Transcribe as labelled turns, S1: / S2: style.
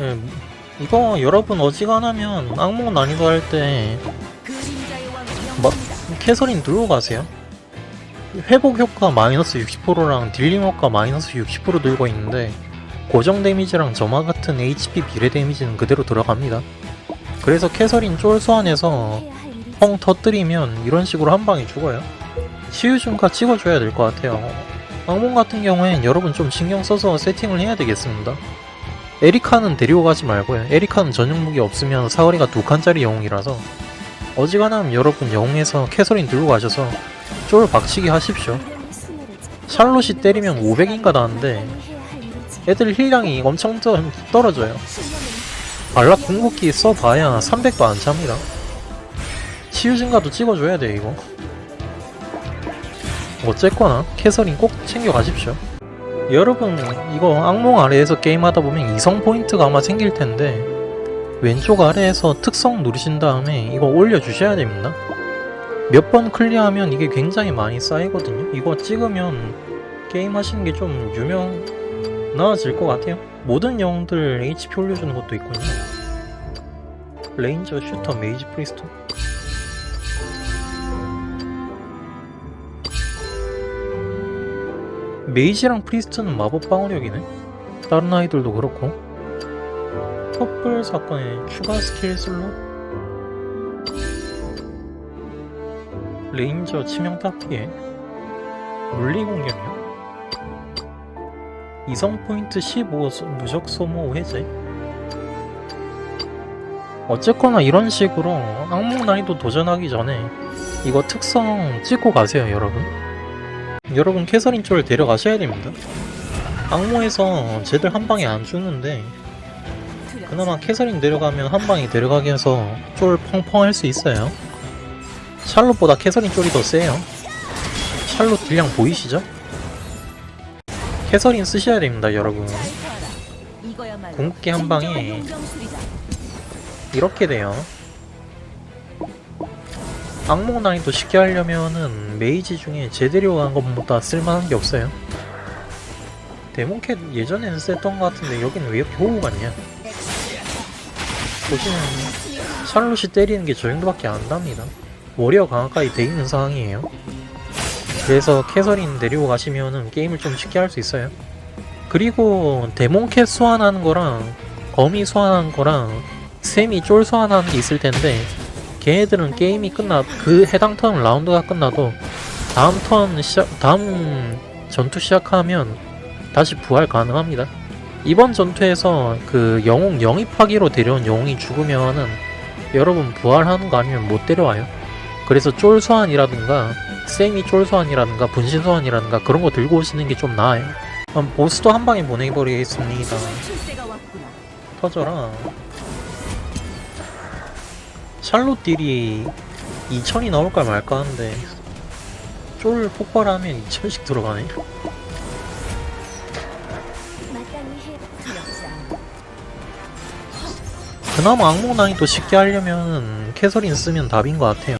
S1: 예, 이거 여러분 어지간하면 악몽 난이도 할때 뭐, 캐서린 들고 가세요. 회복 효과 마이너스 60%랑 딜링 효과 마이너스 60% 들고 있는데 고정 데미지랑 점화 같은 HP 비례 데미지는 그대로 들어갑니다. 그래서 캐서린 쫄 소환해서 펑 터뜨리면 이런 식으로 한 방에 죽어요. 치유 중과 찍어줘야 될 것 같아요. 악몽 같은 경우엔 여러분 좀 신경 써서 세팅을 해야 되겠습니다. 에리카는 데리고 가지 말고요. 에리카는 전용 무기 없으면 사거리가 두 칸짜리 영웅이라서 어지간하면 여러분 영웅에서 캐서린 들고 가셔서 쫄 박치기 하십시오. 샬롯이 때리면 500인가 나는데 애들 힐량이 엄청 떠- 떨어져요. 발락 궁극기 써봐야 300도 안 찹니다. 치유 증가도 찍어줘야 돼 이거. 어쨌거나 캐서린 꼭 챙겨가십시오. 여러분 이거 악몽 아래에서 게임하다 보면 이성 포인트가 아마 생길 텐데 왼쪽 아래에서 특성 누르신 다음에 이거 올려주셔야 됩니다. 몇 번 클리어하면 이게 굉장히 많이 쌓이거든요. 이거 찍으면 게임 하시는 게 좀 유명 나아질 것 같아요. 모든 영웅들 HP 올려주는 것도 있군요. 레인저, 슈터, 메이지, 프리스트. 메이지랑 프리스트는 마법 방어력이네. 다른 아이들도 그렇고. 퍼플 사건의 추가 스킬 슬롯. 레인저 치명타 피해. 물리 공격력. 이성 포인트 15 소- 무적 소모 해제. 어쨌거나 이런 식으로 악몽 난이도 도전하기 전에 이거 특성 찍고 가세요, 여러분. 여러분 캐서린 쪽을 데려가셔야 됩니다. 악몽에서 쟤들 한 방에 안 죽는데 그나마 캐서린 데려가면 한 방에 데려가게 해서 쫄 펑펑 할 수 있어요. 샬롯보다 캐서린 쫄이 더 세요. 샬롯 딜량 보이시죠? 캐서린 쓰셔야 됩니다, 여러분. 궁극기 한 방에 이렇게 돼요. 악몽 난이도 쉽게 하려면은 메이지 중에 제대로 간 것보다 쓸만한 게 없어요. 데몬캣 예전에는 썼던 것 같은데 여기는 왜 이렇게 호구 같냐? 보시면 샬롯이 때리는 게 저 정도밖에 안 답니다. 워리어 강화까지 돼 있는 상황이에요. 그래서 캐서린 데리고 가시면은 게임을 좀 쉽게 할 수 있어요. 그리고 데몬캣 소환하는 거랑 거미 소환하는 거랑 샘이 쫄 소환하는 게 있을 텐데 걔네들은 게임이 끝나 그 해당 턴 라운드가 끝나도 다음 턴 시작 다음 전투 시작하면 다시 부활 가능합니다. 이번 전투에서 그 영웅 영입하기로 데려온 영웅이 죽으면은 여러분 부활하는 거 아니면 못 데려와요. 그래서 쫄 소환이라든가 쌤이 쫄 소환이라든가 분신 소환이라든가 그런 거 들고 오시는 게 좀 나아요. 보스도 한 방에 보내버리겠습니다. 터져라. 샬롯 딜이 2000이 나올까 말까 하는데 쫄 폭발하면 2000씩 들어가네. 그나마 악몽 난이도 쉽게 하려면 캐서린 쓰면 답인 것 같아요.